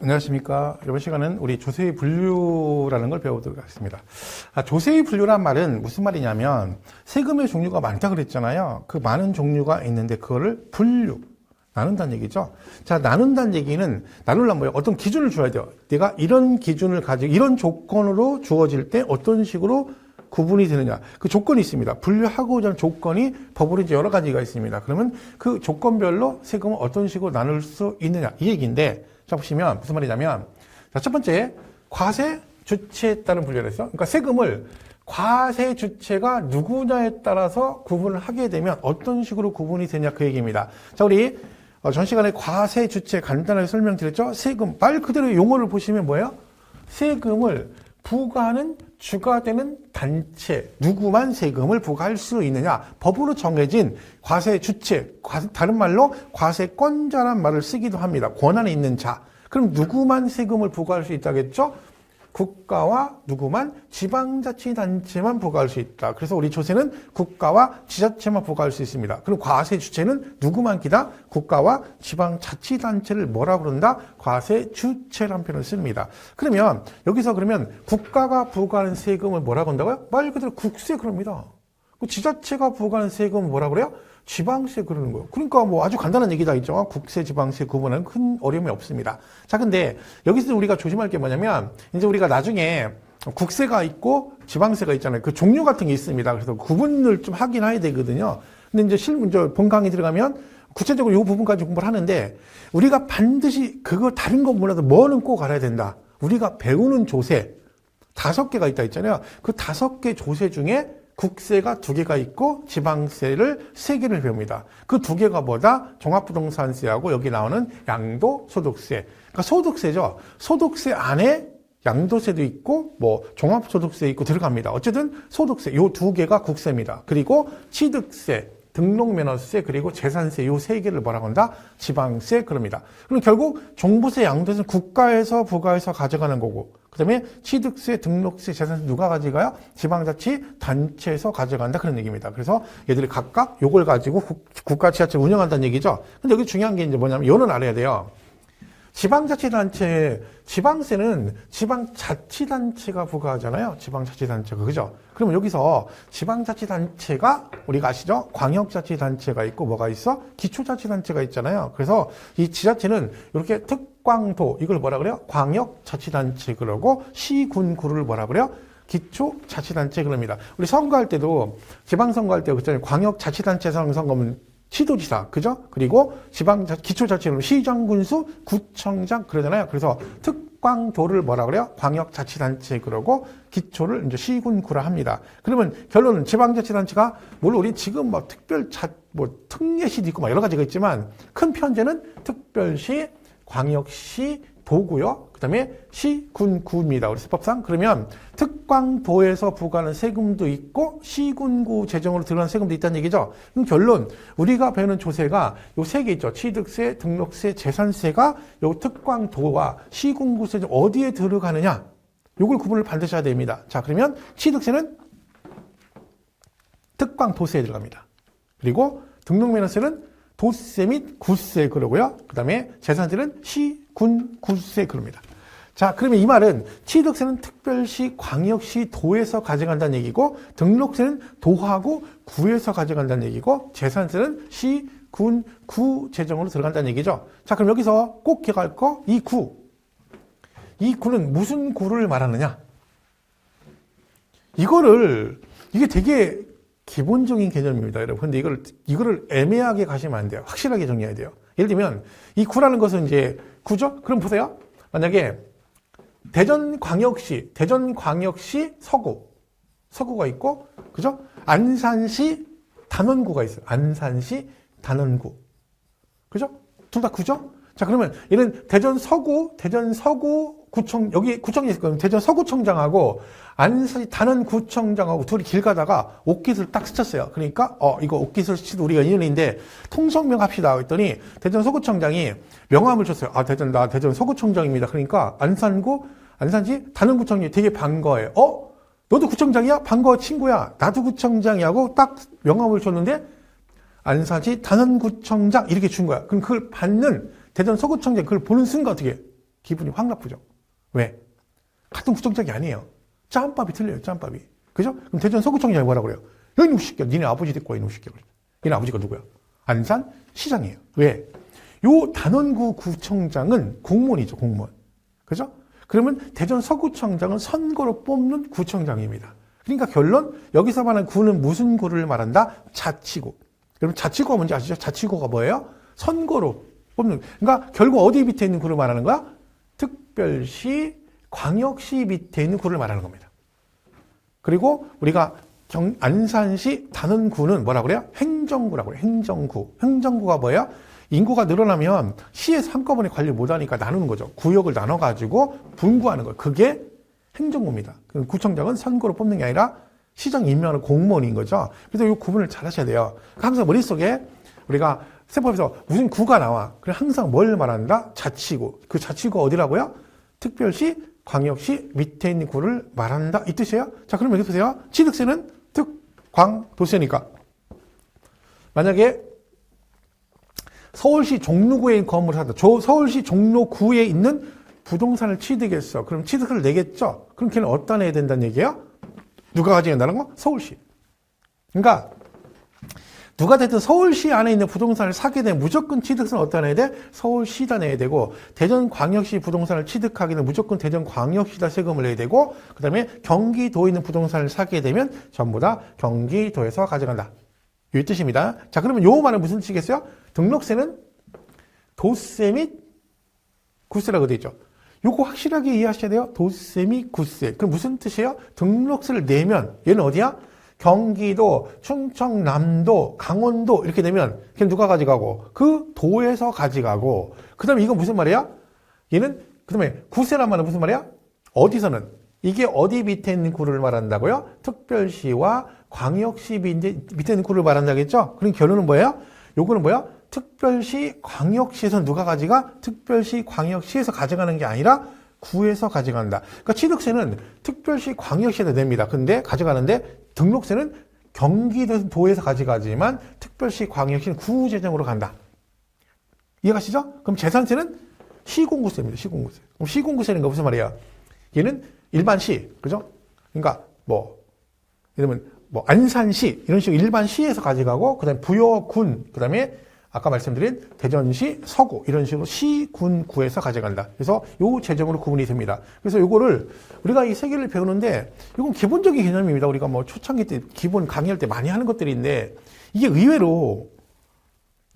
안녕하십니까. 이번 시간은 우리 조세의 분류라는 걸 배워보도록 하겠습니다. 아, 조세의 분류란 말은 무슨 말이냐면 세금의 종류가 많다 그랬잖아요. 그 많은 종류가 있는데 그거를 분류, 나눈다는 얘기죠. 자, 나눈다는 얘기는 나누려면 뭐예요? 어떤 기준을 줘야 돼요. 내가 이런 기준을 가지고 이런 조건으로 주어질 때 어떤 식으로 구분이 되느냐. 그 조건이 있습니다. 분류하고자 하는 조건이 법으로 이제 여러 가지가 있습니다. 그러면 그 조건별로 세금을 어떤 식으로 나눌 수 있느냐. 이 얘기인데, 자, 보시면 무슨 말이냐면, 자, 첫 번째, 과세 주체에 따른 분류를 했어. 그러니까 세금을 과세 주체가 누구냐에 따라서 구분을 하게 되면 어떤 식으로 구분이 되냐 그 얘기입니다. 자, 우리 어, 전 시간에 과세 주체 간단하게 설명드렸죠? 세금, 말 그대로 용어를 보시면 뭐예요? 세금을 부과하는 주가 되는 단체 누구만 세금을 부과할 수 있느냐. 법으로 정해진 과세 주체 과- 다른 말로 과세권자란 말을 쓰기도 합니다. 권한이 있는 자. 그럼 누구만 세금을 부과할 수 있다겠죠 국가와 누구만 지방자치단체만 부과할 수 있다. 그래서 우리 조세는 국가와 지자체만 부과할 수 있습니다. 그럼 과세 주체는 누구만 기다? 국가와 지방자치단체를 뭐라 부른다? 과세 주체란 표현을 씁니다. 그러면 여기서 그러면 국가가 부과하는 세금을 뭐라고 한다고요? 말 그대로 국세 그럽니다. 그 지자체가 부과하는 세금은 뭐라 그래요? 지방세 그러는 거예요. 그러니까 뭐 아주 간단한 얘기다 있죠. 국세, 지방세 구분은 큰 어려움이 없습니다. 자, 근데 여기서 우리가 조심할 게 뭐냐면 이제 우리가 나중에 국세가 있고 지방세가 있잖아요. 그 종류 같은 게 있습니다. 그래서 구분을 좀 하긴 해야 되거든요. 근데 이제 실문, 저 본강의 들어가면 구체적으로 이 부분까지 공부를 하는데 우리가 반드시 그거 다른 거 몰라도 뭐는 꼭 알아야 된다. 우리가 배우는 조세 다섯 개가 있다 했잖아요. 그 다섯 개 조세 중에 국세가 두 개가 있고 지방세를 세 개를 배웁니다. 그 두 개가 뭐다? 종합부동산세하고 여기 나오는 양도소득세. 그러니까 소득세죠. 소득세 안에 양도세도 있고 뭐 종합소득세 있고 들어갑니다. 어쨌든 소득세 요 두 개가 국세입니다. 그리고 취득세, 등록면허세 그리고 재산세 요 세 개를 뭐라고 한다? 지방세 그럽니다. 그럼 결국 종부세, 양도세는 국가에서 부가해서 가져가는 거고 그다음에 취득세, 등록세, 재산세 누가 가져가요? 지방자치 단체에서 가져간다 그런 얘기입니다. 그래서 얘들이 각각 요걸 가지고 국, 국가 지자체 운영한다는 얘기죠. 근데 여기 중요한 게 이제 뭐냐면 요는 알아야 돼요. 지방자치단체, 지방세는 지방자치단체가 부과하잖아요. 지방자치단체가. 그죠? 그러면 여기서 지방자치단체가 우리가 아시죠? 광역자치단체가 있고 뭐가 있어? 기초자치단체가 있잖아요. 그래서 이 지자체는 이렇게 특 광도, 이걸 뭐라 그래요? 광역자치단체 그러고 시군구를 뭐라 그래요? 기초자치단체 그럽니다. 우리 선거할 때도 지방선거할 때 그랬잖아요. 광역자치단체 선거면 시도지사, 그죠? 그리고 지방 기초자치는 시장, 군수, 구청장 그러잖아요. 그래서 특광도를 뭐라 그래요? 광역자치단체 그러고 기초를 이제 시군구라 합니다. 그러면 결론은 지방자치단체가 물론 우리 지금 뭐 특별자 뭐 특례시도 있고 막 여러 가지가 있지만 큰 편제는 특별시, 광역시, 도고요. 그다음에 시, 군, 구입니다. 우리 세법상 그러면 특광도에서 부과하는 세금도 있고 시군구 재정으로 들어가는 세금도 있다는 얘기죠. 그럼 결론 우리가 배우는 조세가 요 세 개 있죠. 취득세, 등록세, 재산세가 요 특광도와 시군구세 중 어디에 들어가느냐? 요걸 구분을 해야 됩니다. 자, 그러면 취득세는 특광도세에 들어갑니다. 그리고 등록면허세는 도세 및 구세 그러고요. 그 다음에 재산세는 시, 군, 구세 그럽니다. 자, 그러면 이 말은 취득세는 특별시, 광역시, 도에서 가져간다는 얘기고 등록세는 도하고 구에서 가져간다는 얘기고 재산세는 시, 군, 구 재정으로 들어간다는 얘기죠. 자, 그럼 여기서 꼭 기억할 거 이 구. 이 구는 무슨 구를 말하느냐? 이거를 이게 되게 기본적인 개념입니다, 여러분. 근데 이걸 이거를 애매하게 가시면 안 돼요. 확실하게 정리해야 돼요. 예를 들면 이 구라는 것은 이제 구죠? 그럼 보세요. 만약에 대전광역시, 대전광역시 서구, 서구가 있고, 그죠? 안산시 단원구가 있어요. 안산시 단원구. 그죠? 둘 다 구죠? 자, 그러면 얘는 대전 서구, 대전 서구 구청, 여기 구청이 있을 거예요. 대전 서구청장하고 안산시 단원구청장하고 둘이 길 가다가 옷깃을 딱 스쳤어요. 그러니까, 어, 이거 옷깃을 스치도 우리가 인연인데 통성명 합시다. 했더니 대전 서구청장이 명함을 줬어요. 아, 대전, 나 대전 서구청장입니다. 그러니까 안산구, 안산시 단원구청이 되게 반가워요. 어? 너도 구청장이야? 반가워, 친구야. 나도 구청장이하고 딱 명함을 줬는데 안산시 단원구청장 이렇게 준 거야. 그럼 그걸 받는 대전 서구청장 그걸 보는 순간 어떻게 해? 기분이 확 나쁘죠. 왜? 같은 구청장이 아니에요. 짬밥이 틀려요, 짬밥이. 그죠? 그럼 대전 서구청장이 뭐라 그래요? 야, 이놈 새끼야. 니네 아버지 데리고 와, 이놈 새끼야. 니네 아버지가 누구야? 안산 시장이에요. 왜? 요 단원구 구청장은 공무원이죠, 공무원. 그죠? 그러면 대전 서구청장은 선거로 뽑는 구청장입니다. 그러니까 결론, 여기서 말하는 구는 무슨 구를 말한다? 자치구. 여러분, 자치구가 뭔지 아시죠? 자치구가 뭐예요? 선거로 뽑는. 그러니까 결국 어디 밑에 있는 구를 말하는 거야? 특별시, 광역시 밑에 있는 구를 말하는 겁니다. 그리고 우리가 경, 안산시 단원구는 뭐라 그래요? 행정구라고 그래요. 행정구. 행정구가 뭐예요? 인구가 늘어나면 시에서 한꺼번에 관리 못하니까 나누는 거죠. 구역을 나눠가지고 분구하는 거예요. 그게 행정구입니다. 그 구청장은 선거로 뽑는 게 아니라 시장 임명하는 공무원인 거죠. 그래서 이 구분을 잘 하셔야 돼요. 항상 머릿속에 우리가 세법에서 무슨 구가 나와. 그래 항상 뭘 말한다? 자치구. 그 자치구가 어디라고요? 특별시, 광역시 밑에 있는 구를 말한다. 이 뜻이에요. 자, 그럼 여기 보세요. 취득세는 특, 광, 도세니까. 만약에 서울시 종로구에 있는 건물을 산다. 저 서울시 종로구에 있는 부동산을 취득했어. 그럼 취득세를 내겠죠? 그럼 걔는 어디다 내야 된다는 얘기예요? 누가 가지고 된다는 거? 서울시. 그러니까 누가 됐든 서울시 안에 있는 부동산을 사게 되면 무조건 취득세는 어디다 내야 돼? 서울시다 내야 되고 대전광역시 부동산을 취득하게 되면 무조건 대전광역시다 세금을 내야 되고 그 다음에 경기도에 있는 부동산을 사게 되면 전부 다 경기도에서 가져간다. 이 뜻입니다. 자 그러면 요 말은 무슨 뜻이겠어요? 등록세는 도세 및 구세라고 되어 있죠. 요거 확실하게 이해하셔야 돼요. 도세 및 구세. 그럼 무슨 뜻이에요? 등록세를 내면 얘는 어디야? 경기도, 충청남도, 강원도 이렇게 되면 걔는 누가 가져가고 그 도에서 가져가고 그다음에 이건 무슨 말이야? 얘는 그다음에 구세란 말은 무슨 말이야? 어디서는 이게 어디 밑에 있는 구를 말한다고요? 특별시와 광역시 밑에 있는 구를 말한다겠죠? 그럼 결론은 뭐예요? 요거는 뭐야? 특별시, 광역시에서 누가 가져가? 특별시, 광역시에서 가져가는 게 아니라 구에서 가져간다. 그러니까 취득세는 특별시, 광역시에서 냅니다. 근데 가져가는데 등록세는 경기도에서 가져가지만 특별시, 광역시는 구 재정으로 간다. 이해가시죠? 그럼 재산세는 시공구세입니다. 시공구세. 그럼 시공구세는 무슨 말이야? 얘는 일반 시, 그죠? 그러니까 뭐 예를 들면 뭐 안산시 이런 식으로 일반 시에서 가져가고 그다음에 부여군 그다음에 아까 말씀드린 대전시 서구 이런 식으로 시, 군, 구에서 가져간다. 그래서 요 재정으로 구분이 됩니다. 그래서 요거를 우리가 이 세 개를 배우는데 이건 기본적인 개념입니다. 우리가 뭐 초창기 때 기본 강의할 때 많이 하는 것들인데 이게 의외로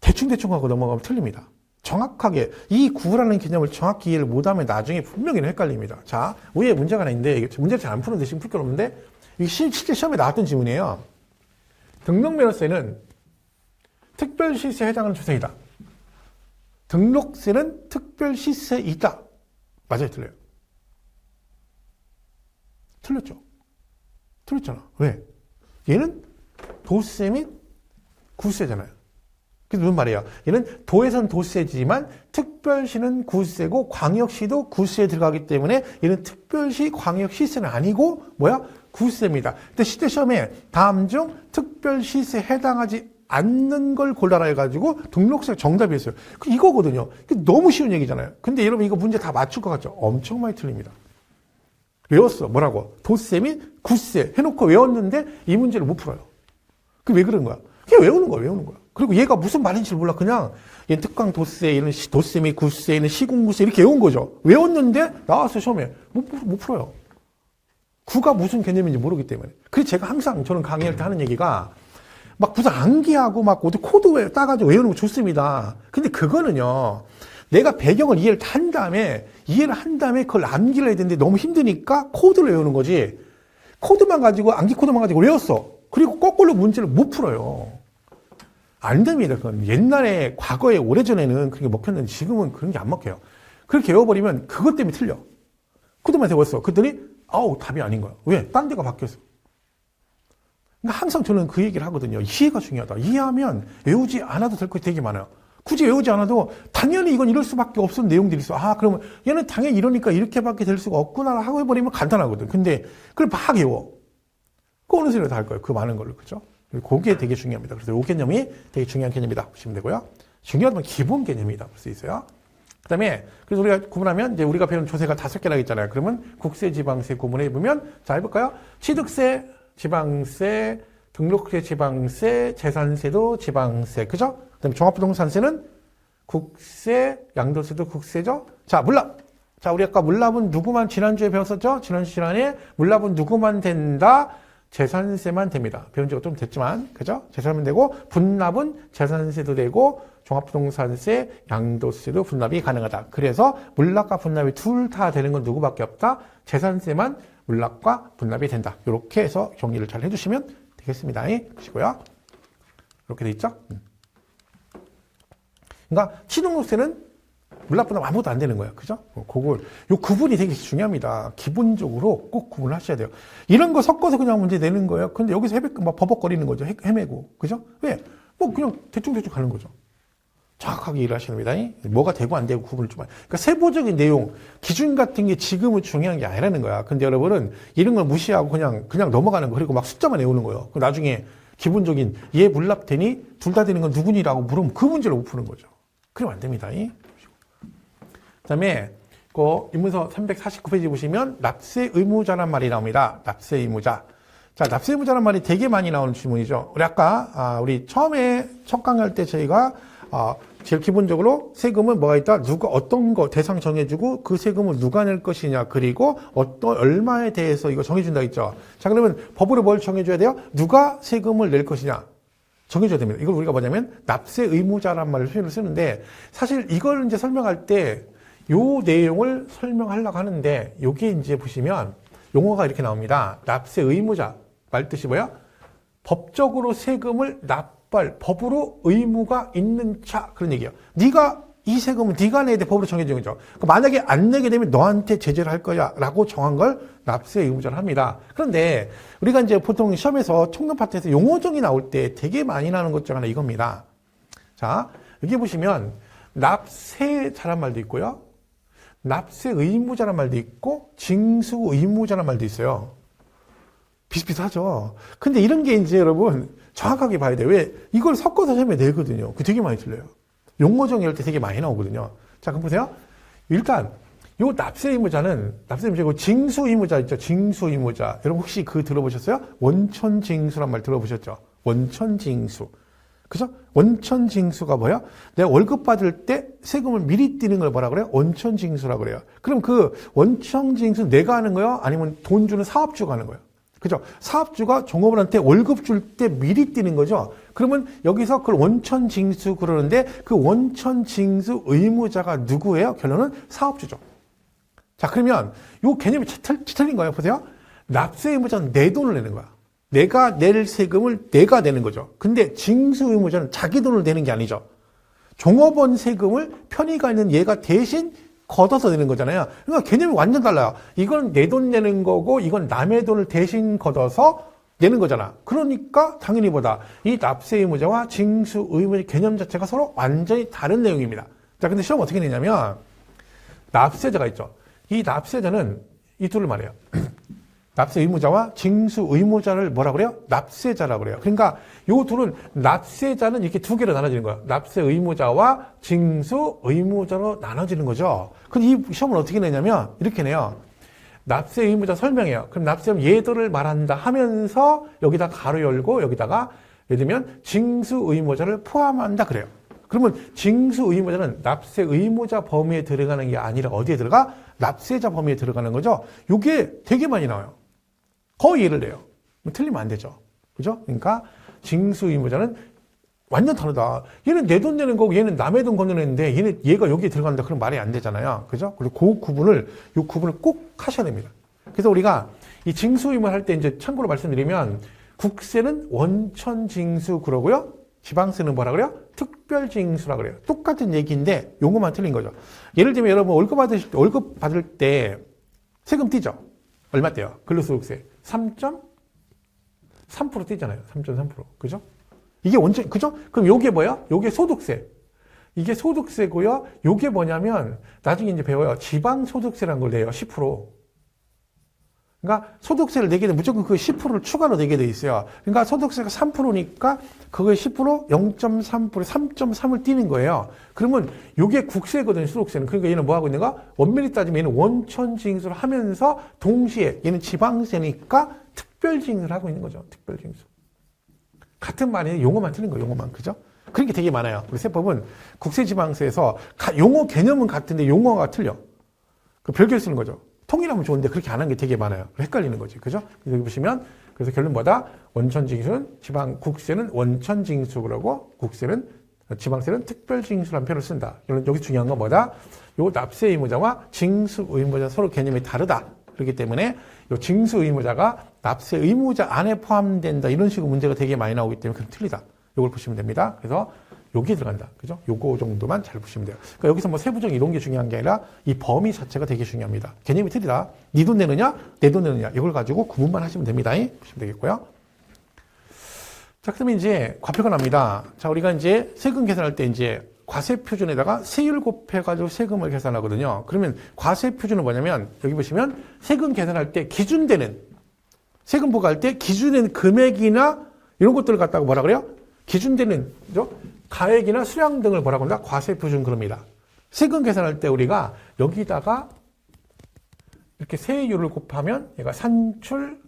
대충대충 하고 넘어가면 틀립니다. 정확하게 이 구라는 개념을 정확히 이해를 못하면 나중에 분명히 헷갈립니다. 자, 위에 문제가 하나 있는데 문제를 잘안 푸는데 지금 풀 게 없는데 이게 시- 실제 시험에 나왔던 질문이에요. 등록면허세는 특별 시세에 해당하는 조세이다. 등록세는 특별 시세이다. 맞아요, 틀려요? 틀렸죠? 틀렸잖아. 왜? 얘는 도세 및 구세잖아요. 그게 무슨 말이에요? 얘는 도에선 도세지만 특별시는 구세고 광역시도 구세에 들어가기 때문에 얘는 특별시 광역시세는 아니고 뭐야? 구세입니다. 근데 시대 시험에 다음 중 특별시세에 해당하지 않는 걸 골라라 해가지고 등록세 정답이었어요. 그 이거거든요. 이게 너무 쉬운 얘기잖아요. 근데 여러분 이거 문제 다 맞출 것 같죠? 엄청 많이 틀립니다. 외웠어. 뭐라고? 및 구세 해놓고 외웠는데 이 문제를 못 풀어요. 그 왜 그런 거야? 그냥 외우는 거야, 외우는 거야. 그리고 얘가 무슨 말인지 몰라. 그냥 얘 특강 도세, 얘는 시- 도세 및 구세, 얘는 시공구세 이렇게 외운 거죠. 외웠는데 나왔어 시험에 못, 풀- 못 풀어요. 구가 무슨 개념인지 모르기 때문에. 그래서 제가 항상 저는 강의할 때 하는 얘기가 막 무슨 암기하고 막 어디 코드 외 따가지고 외우는 거 좋습니다. 근데 그거는요. 내가 배경을 이해를 다한 다음에 이해를 한 다음에 그걸 암기를 해야 되는데 너무 힘드니까 코드를 외우는 거지. 코드만 가지고 암기 코드만 가지고 외웠어. 그리고 거꾸로 문제를 못 풀어요. 안 됩니다. 그건 옛날에 과거에 오래전에는 그게 먹혔는데 지금은 그런 게 안 먹혀요. 그렇게 외워버리면 그것 때문에 틀려. 코드만 외웠어. 그랬더니 아우 답이 아닌 거야. 왜? 딴 데가 바뀌었어. 그러니까 항상 저는 그 얘기를 하거든요. 이해가 중요하다. 이해하면 외우지 않아도 될 것이 되게 많아요. 굳이 외우지 않아도 당연히 이건 이럴 수밖에 없는 내용들이 있어. 아, 그러면 얘는 당연히 이러니까 이렇게밖에 될 수가 없구나 하고 해버리면 간단하거든. 근데 그걸 막 외워. 그 어느 소리를 다할 거예요. 그 많은 걸로. 그죠? 그게 되게 중요합니다. 그래서 이 개념이 되게 중요한 개념이다 보시면 되고요. 중요한 건 기본 개념이다 볼 수 있어요. 그 그다음에 그래서 우리가 구분하면 이제 우리가 배운 조세가 다섯 개라 했잖아요. 그러면 국세, 지방세 구분해 보면 자 해볼까요? 취득세, 지방세, 등록세, 지방세, 재산세도 지방세, 그죠? 그다음에 종합부동산세는 국세, 양도세도 국세죠. 자 물납. 자 우리 아까 물납은 누구만 지난주에 배웠었죠? 지난 시간에 물납은 누구만 된다? 재산세만 됩니다. 배운 지가 좀 됐지만, 그죠? 재산세만 되고, 분납은 재산세도 되고, 종합부동산세, 양도세도 분납이 가능하다. 그래서 물납과 분납이 둘 다 되는 건 누구밖에 없다? 재산세만 물납과 분납이 된다. 이렇게 해서 정리를 잘 해주시면 되겠습니다. 보시고요. 이렇게 돼 있죠? 음. 그러니까 취등록세는 물납분납 아무것도 안 되는 거예요. 그죠? 어, 그걸, 요 구분이 되게 중요합니다. 기본적으로 꼭 구분을 하셔야 돼요. 이런 거 섞어서 그냥 문제 내는 거예요. 근데 여기서 헤매, 막 버벅거리는 거죠. 헤- 헤매고. 그죠? 왜? 뭐 그냥 대충대충 가는 거죠. 정확하게 일을 하시는 겁니다. 뭐가 되고 안 되고 구분을 좀. 하- 그러니까 세부적인 내용, 기준 같은 게 지금은 중요한 게 아니라는 거야. 근데 여러분은 이런 걸 무시하고 그냥, 그냥 넘어가는 거. 그리고 막 숫자만 외우는 거예요. 그럼 나중에 기본적인 얘 물납되니 둘 다 되는 건 누구니라고 물으면 그 문제를 못 푸는 거죠. 그러면 안 됩니다. 그 다음에 그 인문서 349페이지 보시면 납세 의무자란 말이 나옵니다. 납세 의무자. 자, 납세 의무자란 말이 되게 많이 나오는 질문이죠. 우리 아까 아, 우리 처음에 첫 강의할 때 저희가 아, 제일 기본적으로 세금은 뭐가 있다? 누가 어떤 거 대상 정해주고 그 세금을 누가 낼 것이냐 그리고 어떤 얼마에 대해서 이거 정해준다 했죠. 자, 그러면 법으로 뭘 정해줘야 돼요? 누가 세금을 낼 것이냐? 정해줘야 됩니다. 이걸 우리가 뭐냐면 납세 의무자란 말을 표현을 쓰는데 사실 이걸 이제 설명할 때 요 내용을 설명하려고 하는데 여기 이제 보시면 용어가 이렇게 나옵니다. 납세 의무자 말 뜻이 뭐야? 법적으로 세금을 납 발 법으로 의무가 있는 차 그런 얘기예요. 네가 이 세금은 네가 내야 돼 법으로 정해진 거죠. 그러니까 만약에 안 내게 되면 너한테 제재를 할 거야 라고 정한 걸 납세 의무자를 합니다. 그런데 우리가 이제 보통 시험에서 총론 파트에서 용어정이 나올 때 되게 많이 나오는 것 중 하나 이겁니다. 자 여기 보시면 납세자란 말도 있고요. 납세 의무자란 말도 있고 징수 의무자란 말도 있어요. 비슷비슷하죠. 근데 이런 게 이제 여러분 정확하게 봐야 돼요. 왜? 이걸 섞어서 설명 내거든요. 그 되게 많이 틀려요. 용어정 이럴 때 되게 많이 나오거든요. 자, 그럼 보세요. 일단 요 납세 의무자는 납세 의무자고 징수 의무자 있죠. 징수 의무자. 여러분 혹시 그 들어보셨어요? 원천 징수란 말 들어보셨죠? 원천 징수. 그죠? 원천 징수가 뭐야? 내가 월급 받을 때 세금을 미리 띄는 걸 뭐라 그래요? 원천 징수라 그래요. 그럼 그 원천 징수 내가 하는 거요? 아니면 돈 주는 사업주가 하는 거예요? 그죠? 사업주가 종업원한테 월급 줄 때 미리 띄는 거죠. 그러면 여기서 그걸 원천 징수 그러는데 그 원천 징수 의무자가 누구예요? 결론은 사업주죠. 자, 그러면 요 개념이 틀- 틀린 거예요. 보세요. 납세 의무자는 내 돈을 내는 거야. 내가 낼 세금을 내가 내는 거죠. 근데 징수 의무자는 자기 돈을 내는 게 아니죠. 종업원 세금을 편의가 있는 얘가 대신 걷어서 내는 거잖아요. 그러니까 개념이 완전 달라요. 이건 내 돈 내는 거고 이건 남의 돈을 대신 걷어서 내는 거잖아. 그러니까 당연히 보다 이 납세 의무자와 징수 의무자 개념 자체가 서로 완전히 다른 내용입니다. 자, 근데 시험 어떻게 내냐면 납세자가 있죠. 이 납세자는 이 둘을 말해요. 납세 의무자와 징수 의무자를 뭐라 그래요? 납세자라 그래요. 그러니까 요 둘은 납세자는 이렇게 두 개로 나눠지는 거예요. 납세 의무자와 징수 의무자로 나눠지는 거죠. 근데 이 시험을 어떻게 내냐면 이렇게 내요. 납세 의무자 설명해요. 그럼 납세는 예도를 말한다 하면서 여기다 가로 열고 여기다가 예를 들면 징수 의무자를 포함한다 그래요. 그러면 징수 의무자는 납세 의무자 범위에 들어가는 게 아니라 어디에 들어가? 납세자 범위에 들어가는 거죠. 요게 되게 많이 나와요. 거의 예를 내요. 뭐 틀리면 안 되죠. 그죠? 그러니까 징수 의무자는 완전 다르다. 얘는 내 돈 내는 거고 얘는 남의 돈 건너내는데 얘는 얘가 여기에 들어간다. 그럼 말이 안 되잖아요. 그죠? 그리고 그 구분을 요 구분을 꼭 하셔야 됩니다. 그래서 우리가 이 징수 의무 할때 이제 참고로 말씀드리면 국세는 원천 징수 그러고요. 지방세는 뭐라 그래요? 특별 징수라 그래요. 똑같은 얘기인데 용어만 틀린 거죠. 예를 들면 여러분 월급 받으실 때 월급 받을 때 세금 띄죠? 얼마 떼요? 근로소득세 3.3% 떼잖아요. 3.3%. 그죠? 이게 원천 그죠? 그럼 요게 뭐야? 요게 소득세. 이게 소득세고요. 요게 뭐냐면 나중에 이제 배워요. 지방소득세라는 걸 내요. 10%. 그러니까 소득세를 내게 되면 무조건 그 10%를 추가로 내게 돼 있어요. 그러니까 소득세가 3%니까 그거에 10% 0.3% 3.3을 띄는 거예요. 그러면 요게 국세거든요, 소득세는. 그러니까 얘는 뭐 하고 있는가? 원밀히 따지면 얘는 원천징수를 하면서 동시에 얘는 지방세니까 특별징수를 하고 있는 거죠. 특별징수. 같은 말이 용어만 틀린 거예요, 용어만. 그죠? 그런 게 되게 많아요. 우리 세법은 국세지방세에서 가- 용어 개념은 같은데 용어가 틀려. 그 별개를 쓰는 거죠. 통일하면 좋은데 그렇게 안 하는 게 되게 많아요. 헷갈리는 거지. 그죠? 여기 보시면 그래서 결론 뭐다? 원천징수는 지방 국세는 원천징수 그러고 국세는 지방세는 특별징수라는 표현을 쓴다. 결론 여기 중요한 건 뭐다? 요 납세 의무자와 징수 의무자 서로 개념이 다르다. 그렇기 때문에 요 징수 의무자가 납세 의무자 안에 포함된다. 이런 식으로 문제가 되게 많이 나오기 때문에 그건 틀리다. 요걸 보시면 됩니다. 그래서 여기에 들어간다. 그죠? 요거 정도만 잘 보시면 돼요. 그러니까 여기서 뭐 세부적 이런 게 중요한 게 아니라 이 범위 자체가 되게 중요합니다. 개념이 틀리다. 네 돈 내느냐, 내 돈 내느냐. 이걸 가지고 구분만 하시면 됩니다. 보시면 되겠고요. 자, 그러면 이제 과표가 납니다. 자, 우리가 이제 세금 계산할 때 이제 과세 표준에다가 세율 곱해가지고 세금을 계산하거든요. 그러면 과세 표준은 뭐냐면 여기 보시면 세금 계산할 때 기준되는 세금 부과할 때 기준된 금액이나 이런 것들을 갖다가 뭐라 그래요? 기준되는 그죠? 가액이나 수량 등을 뭐라고 한다? 과세 표준 그럽니다. 세금 계산할 때 우리가 여기다가 이렇게 세율을 곱하면 얘가 산출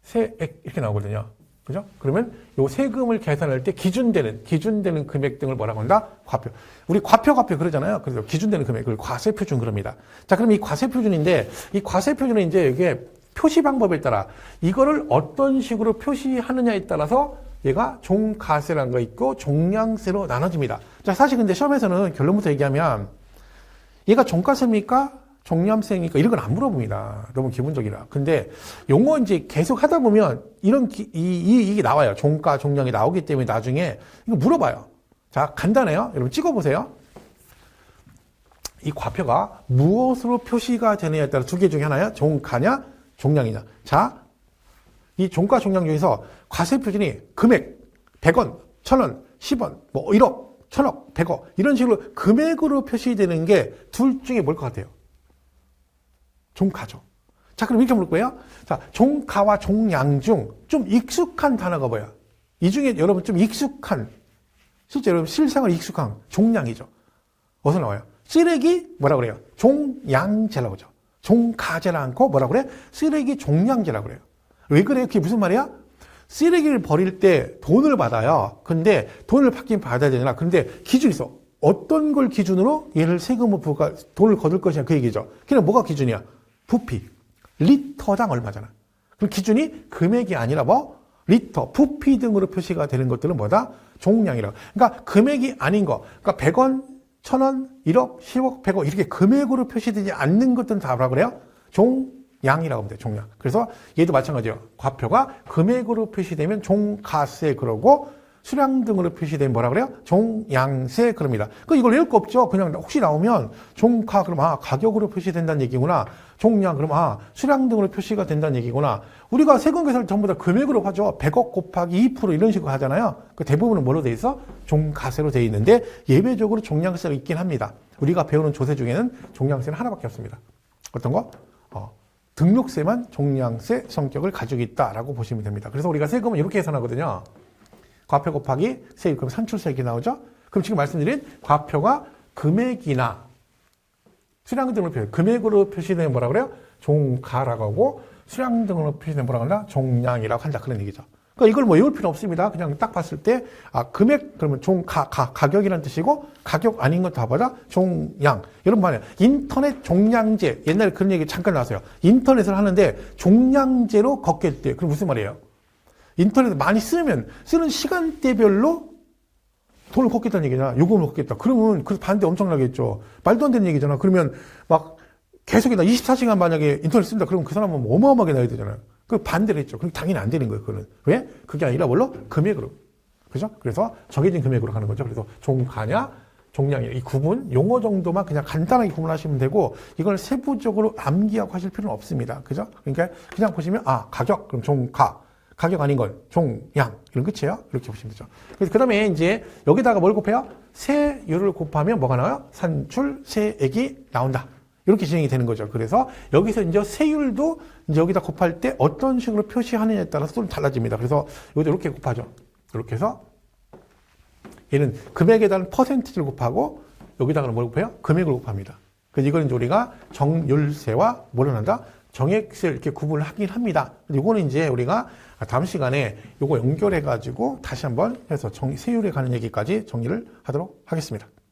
세액 이렇게 나오거든요. 그죠? 그러면 요 세금을 계산할 때 기준되는 기준되는 금액 등을 뭐라고 한다? 과표. 우리 과표 과표 그러잖아요. 그래서 기준되는 금액을 과세 표준 그럽니다. 자, 그럼 이 과세 표준인데 이 과세 표준은 이제 이게 표시 방법에 따라 이거를 어떤 식으로 표시하느냐에 따라서 얘가 종가세라는 거 있고 종량세로 나눠집니다. 자, 사실 근데 시험에서는 결론부터 얘기하면 얘가 종가세입니까? 종량세입니까? 이런 건 안 물어봅니다. 너무 기본적이라. 근데 용어 이제 계속 하다 보면 이런 기- 이, 이, 이게 나와요. 종가, 종량이 나오기 때문에 나중에 이거 물어봐요. 자, 간단해요. 여러분 찍어보세요. 이 과표가 무엇으로 표시가 되느냐에 따라 두 개 중에 하나야. 종가냐, 종량이냐. 자, 이 종가 종량 중에서 과세 표준이 금액 100원, 1000원, 10원, 뭐 1억, 1000억, 100억 이런 식으로 금액으로 표시되는 게 둘 중에 뭘 것 같아요? 종가죠. 자, 그럼 이렇게 물을 거예요. 자, 종가와 종량 중좀 익숙한 단어가 뭐야? 이 중에 여러분 좀 익숙한 실제 여러분 실생활 익숙한 종량이죠. 어디서 나와요? 쓰레기 뭐라 그래요? 종양제라고 하죠. 종가제라 않고 뭐라 그래? 쓰레기 종량제라고 그래요. 왜 그래요? 그게 무슨 말이야? 쓰레기를 버릴 때 돈을 받아요. 근데 돈을 받긴 받아야 되잖아. 근데 기준이 있어. 어떤 걸 기준으로 얘를 세금을 부과, 돈을 거둘 것이냐 그 얘기죠. 그냥 뭐가 기준이야? 부피. 리터당 얼마잖아. 그럼 기준이 금액이 아니라 뭐? 리터, 부피 등으로 표시가 되는 것들은 뭐다? 종량이라고. 그러니까 금액이 아닌 거. 그러니까 100원, 1000원, 1억, 10억, 100억 이렇게 금액으로 표시되지 않는 것들은 다 뭐라 그래요? 종 하면 돼요. 종량. 그래서 얘도 마찬가지예요. 과표가 금액으로 표시되면 종가세 그러고 수량 등으로 표시되면 뭐라 그래요? 종양세 그럽니다. 그 이걸 외울 거 없죠. 그냥 혹시 나오면 종가 그럼 아 가격으로 표시된다는 얘기구나. 종량 그럼 아 수량 등으로 표시가 된다는 얘기구나. 우리가 세금 계산을 전부 다 금액으로 하죠. 100억 곱하기 2% 이런 식으로 하잖아요. 그 대부분은 뭐로 돼 있어? 종가세로 돼 있는데 예외적으로 종량세가 있긴 합니다. 우리가 배우는 조세 중에는 종량세는 하나밖에 없습니다. 어떤 거? 어, 등록세만 종량세 성격을 가지고 있다라고 보시면 됩니다. 그래서 우리가 세금은 이렇게 계산하거든요. 과표 곱하기 그럼 산출세액이 나오죠. 그럼 지금 말씀드린 과표가 금액이나 수량 등으로 표시, 금액으로 표시되는 뭐라 그래요? 종가라고 하고 수량 등으로 표시되는 뭐라고 한다? 종량이라고 한다 그런 얘기죠. 그러니까 이걸 뭐 외울 필요 없습니다. 그냥 딱 봤을 때, 아, 금액, 그러면 종 가, 가, 가격이라는 뜻이고, 가격 아닌 것다 봐다? 종량. 여러분 말이에요. 인터넷 종량제. 옛날에 그런 얘기 잠깐 나왔어요. 인터넷을 하는데 종량제로 걷겠대요. 그럼 무슨 말이에요? 인터넷 많이 쓰면 쓰는 시간대별로 돈을 걷겠다는 얘기잖아. 요금을 걷겠다. 그러면 그 반대 엄청나겠죠. 말도 안 되는 얘기잖아. 그러면 막 계속이나 24시간 만약에 인터넷 쓴다. 그러면 그 사람은 뭐 어마어마하게 나야 되잖아요. 그 반대로 했죠. 그럼 당연히 안 되는 거예요. 그거는. 왜? 그게 아니라 뭘로? 금액으로. 그죠? 그래서 정해진 금액으로 가는 거죠. 그래서 종가냐, 종량이냐. 이 구분, 용어 정도만 그냥 간단하게 구분하시면 되고, 이걸 세부적으로 암기하고 하실 필요는 없습니다. 그죠? 그러니까 그냥 보시면, 아, 가격, 그럼 종가. 가격 아닌 걸, 종양. 이런 끝이에요. 이렇게 보시면 되죠. 그래서 그 다음에 이제 여기다가 뭘 곱해요? 세율을 곱하면 뭐가 나와요? 산출 세액이 나온다. 이렇게 진행이 되는 거죠. 그래서 여기서 이제 세율도 이제 여기다 곱할 때 어떤 식으로 표시하느냐에 따라서 좀 달라집니다. 그래서 이것도 이렇게 곱하죠. 이렇게 해서 얘는 금액에 대한 퍼센티지를 곱하고 여기다가는 뭘 곱해요? 금액을 곱합니다. 그래서 이거는 우리가 정율세와 뭐를 한다? 정액세를 이렇게 구분을 하긴 합니다. 이거는 이제 우리가 다음 시간에 이거 연결해 가지고 다시 한번 해서 정, 세율에 가는 얘기까지 정리를 하도록 하겠습니다.